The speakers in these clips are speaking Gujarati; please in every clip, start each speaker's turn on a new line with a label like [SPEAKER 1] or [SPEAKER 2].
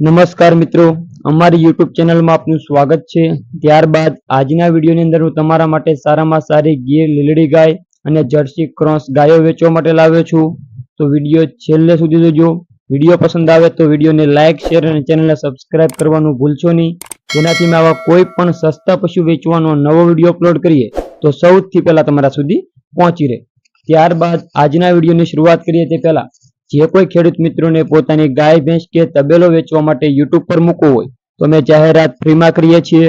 [SPEAKER 1] નમસ્કાર મિત્રો, અમારી યુટ્યુબ ચેનલમાં આપનું સ્વાગત છે. ત્યારબાદ આજના વિડીયોની અંદર હું તમારા માટે સારામાં સારી ગીર, લીલડી ગાય અને જર્સી ક્રોસ ગાયો વેચવા માટે લાવ્યો છું. તો વીડિયો છેલ્લે સુધી જોજો. વીડિયો પસંદ આવે તો વિડીયોને લાઇક શેર અને ચેનલને સબસ્ક્રાઇબ કરવાનું ભૂલશો નહીં. જેનાથી મેં આવા કોઈ પણ સસ્તા પશુ વેચવાનો નવો વીડિયો અપલોડ કરીએ, તો સૌથી પહેલાં તમારા સુધી પહોંચી રહે. ત્યારબાદ આજના વિડીયોની શરૂઆત કરીએ તે પહેલા જે કોઈ ખેડૂત મિત્રોને પોતાની ગાય, ભેંસ કે તબેલો વેચવા માટે યુટ્યુબ પર મૂકવો હોય, તો અમે જાહેરાત ફ્રીમાં કરીએ છીએ.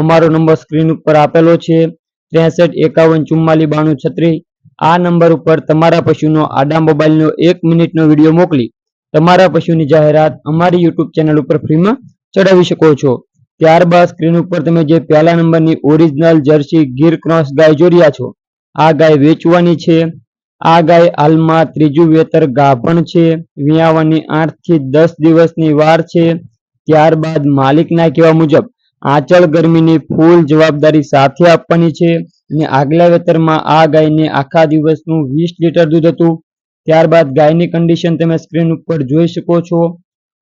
[SPEAKER 1] અમારો નંબર સ્ક્રીન ઉપર આપેલો છે, ત્રેસઠ એકાવન ચુમ્માલી બાણું છત્રીસ. આ નંબર ઉપર તમારા પશુનો આડા મોબાઈલનો એક મિનિટનો વીડિયો મોકલી, તમારા પશુની જાહેરાત અમારી યુટ્યુબ ચેનલ ઉપર ફ્રીમાં ચડાવી શકો છો. ત્યારબાદ સ્ક્રીન ઉપર તમે જે પહેલા નંબરની ઓરિજિનલ જર્સી ગીર ક્રોસ ગાય જોડ્યા છો, આ ગાય વેચવાની છે. આ ગાય હાલમાં ત્રીજું વેતર ગાભણ છે. વિયાવાની આઠથી દસ દિવસની વાર છે. ત્યારબાદ માલિકના કહેવા મુજબ આંચળ ગરમીની ફૂલ જવાબદારી સાથે આપવાની છે અને આગલા વેતરમાં આ ગાયને આખા દિવસનું વીસ લીટર દૂધ હતું. ત્યારબાદ ગાયની કન્ડિશન તમે સ્ક્રીન ઉપર જોઈ શકો છો.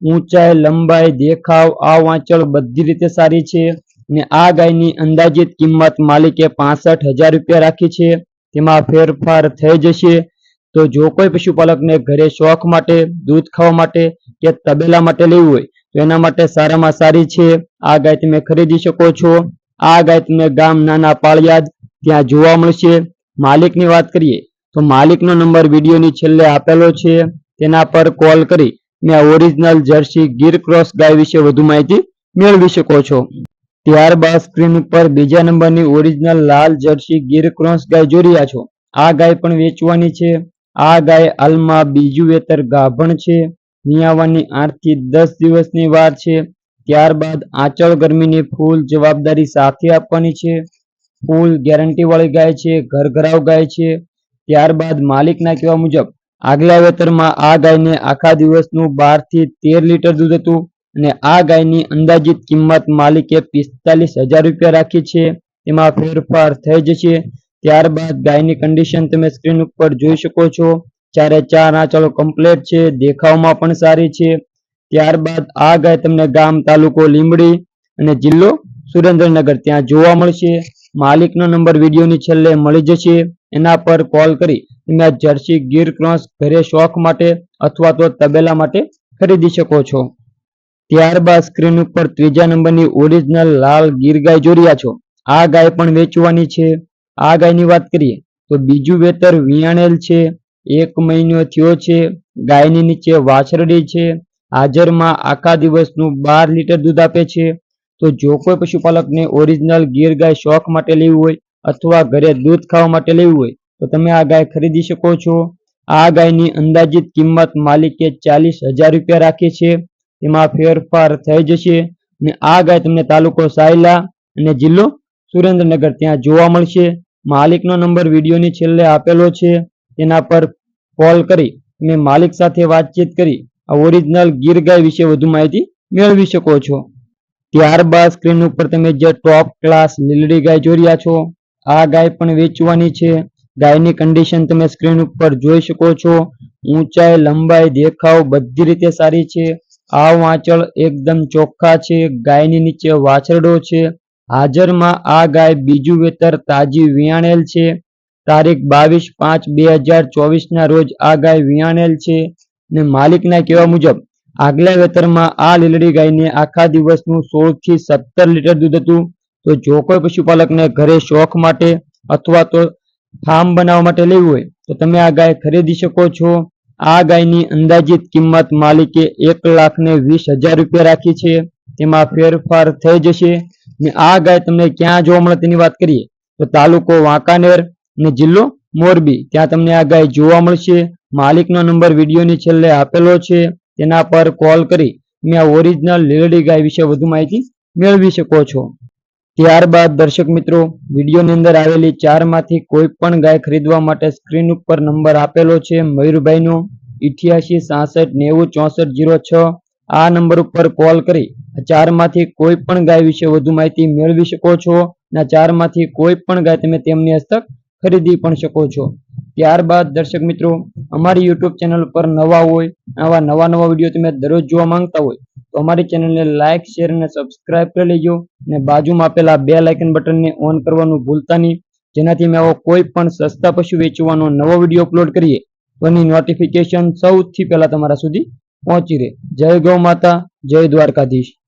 [SPEAKER 1] ઊંચાઈ, લંબાઈ, દેખાવ આ વાંચળ બધી રીતે સારી છે અને આ ગાયની અંદાજિત કિંમત માલિકે પાસઠ હજાર રૂપિયા રાખી છે. તેમાં ફેરફાર થઈ જશે. તો જો કોઈ પશુપાલકને ઘરે શોખ માટે, દૂધ ખાવા માટે કે તબેલા માટે લેવું હોય, તો એના માટે સારામાં સારી છે. આ ગાય તમે ખરીદી શકો છો. આ ગાય તમને ગામ નાના પાળિયાદ ત્યાં જોવા મળશે. માલિકની વાત કરીએ, તો માલિકનો નંબર વિડીયોની છેલ્લે આપેલો છે. તેના પર કોલ કરી મેં ઓરિજિનલ જર્સી ગીર ક્રોસ ગાય વિશે વધુ માહિતી મેળવી શકો છો. ત્યારબાદ સ્ક્રીન ઉપર બીજા નંબરની ઓરિજિનલ લાલ જર્સી ગીર ક્રોસ ગાય જોઈ રહ્યા છો. આ ગાય પણ વેચવાની છે. આ ગાય હાલમાં બીજું વેતર ગાભણ છે. મિયાવાની આઠથી દસ દિવસની વાર છે. ત્યારબાદ આંચળ ગરમીની ફૂલ જવાબદારી સાથે આપવાની છે. ફૂલ ગેરંટી વાળી ગાય છે, ઘરઘરાવ ગાય છે. ત્યારબાદ માલિકના કહેવા મુજબ, આગલા વેતરમાં આ ગાયને આખા દિવસનું બારથી તેર લીટર દૂધ હતું. અને આ ગાયની અંદાજિત કિંમત માલિકે પિસ્તાલીસ હજાર રૂપિયા રાખી છે. તેમાં ફેરફાર થઈ જશે. ત્યારબાદ ગાયની કન્ડિશન તમે સ્ક્રીન ઉપર જોઈ શકો છો. ચારે ચાર આંચળો કમ્પ્લેટ છે. દેખાવમાં પણ સારી છે. ત્યારબાદ આ ગાય તમને ગામ તાલુકો લીંબડી અને જિલ્લો સુરેન્દ્રનગર ત્યાં જોવા મળશે. માલિકનો નંબર વિડીયોની છેલ્લે મળી જશે. એના પર કોલ કરી તમે જર્સી ગીર ક્રોસ ઘરે શોખ માટે અથવા તો તબેલા માટે ખરીદી શકો છો. ત્યારબાદ સ્ક્રીન ઉપર ત્રીજા નંબરની ઓરિજિનલ લાલ ગીર ગાય રહ્યા છો. આ ગાય પણ વેચવાની છે. આ ગાયની વાત કરીએ તો બીજું વેતર વિયાણેલ છે. એક મહિનો થયો છે. ગાયની નીચે વાછરડી છે. હાજરમાં આખા દિવસનું બાર લીટર દૂધ આપે છે. તો જો કોઈ પશુપાલકને ઓરિજિનલ ગીર ગાય શોખ માટે લેવી હોય અથવા ઘરે દૂધ ખાવા માટે લેવું હોય, તો તમે આ ગાય ખરીદી શકો છો. આ ગાયની અંદાજિત કિંમત માલિકે ચાલીસ હજાર રૂપિયા રાખી છે. તેમાં ફેરફાર થઈ જશે અને આ ગાય તમને તાલુકો સાયલા અને જિલ્લો સુરેન્દ્રનગર ત્યાં જોવા મળશે. માલિકનો નંબર વિડીયોની છેલ્લે આપેલો છે. તેના પર કોલ કરી તમે માલિક સાથે વાતચીત કરી આ ઓરિજિનલ ગીર ગાય વિશે વધુ માહિતી મેળવી શકો છો. ત્યારબાદ સ્ક્રીન ઉપર તમે જે ટોપ ક્લાસ લીલડી ગાય જોઈ રહ્યા છો, આ ગાય પણ વેચવાની છે. ગાયની કન્ડિશન તમે સ્ક્રીન ઉપર જોઈ શકો છો. ઊંચાઈ, લંબાઈ, દેખાવ બધી રીતે સારી છે. આ વાંચળ એકદમ ચોખ્ખા છે, ગાયની નીચે વાછરડો છે. હાજરમાં આ ગાય બીજું વેતર તાજી વિયાણેલ છે. તારીખ બાવીસ પાંચ બે હજાર ચોવીસના રોજ આ ગાય વિયાણેલ છે ને માલિકના કહેવા મુજબ, આગલા વેતરમાં આ લીલડી ગાયને આખા દિવસનું સોળથી સત્તર લીટર દૂધ હતું. તો જો કોઈ પશુપાલકને ઘરે શોખ માટે અથવા તો ફાર્મ બનાવવા માટે લેવું હોય, તો તમે આ ગાય ખરીદી શકો છો. આ ગાયની અંદાજિત કિંમત માલિકે એક લાખ ને વીસ હજાર રૂપિયા રાખી છે. તેમાં ફેરફાર થઈ જશે. ને આ ગાય તમને ક્યાં જોવા મળે તેની વાત કરીએ. તો તાલુકો વાંકાનેર ને જિલ્લો મોરબી. ત્યાં તમને આ ગાય જોવા મળશે. માલિકનો નંબર વિડીયોની છેલ્લે આપેલો છે. તેના પર કોલ કરી તમે આ ઓરિજિનલ લીલડી ગાય વિશે વધુ માહિતી મેળવી શકો છો. ત્યારબાદ દર્શક મિત્રો, વિડીયોની અંદર આવેલી ચારમાંથી કોઈ પણ ગાય ખરીદવા માટે સ્ક્રીન ઉપર નંબર આપેલો છે મયુરભાઈનો, ઇઠ્યાસી, સાસઠ, નેવું, ચોસઠ, જીરો છ. આ નંબર ઉપર કોલ કરી ચારમાંથી કોઈ પણ ગાય વિશે વધુ માહિતી મેળવી શકો છો અને ચારમાંથી કોઈ પણ ગાય તમે તેમની હસ્તક ખરીદી પણ શકો છો. ત્યારબાદ દર્શક મિત્રો, અમારી યુટ્યુબ ચેનલ પર નવા હોય, આવા નવા નવા વીડિયો તમે દરરોજ જોવા માંગતા હોય તો અમારી ચેનલને લાઇક શેર અને સબસ્ક્રાઇબ કરી લેજો. અને બાજુમાં આપેલા બે લાઇકન બટનને ઓન કરવાનું ભૂલતા નહીં. જેનાથી અમે આવો કોઈ પણ સસ્તા પશુ વેચવાનો નવો વીડિયો અપલોડ કરીએ તો નોટિફિકેશન સૌથી પહેલાં તમારા સુધી પહોંચી રહે. જય ગૌ માતા, જય દ્વારકાધીશ.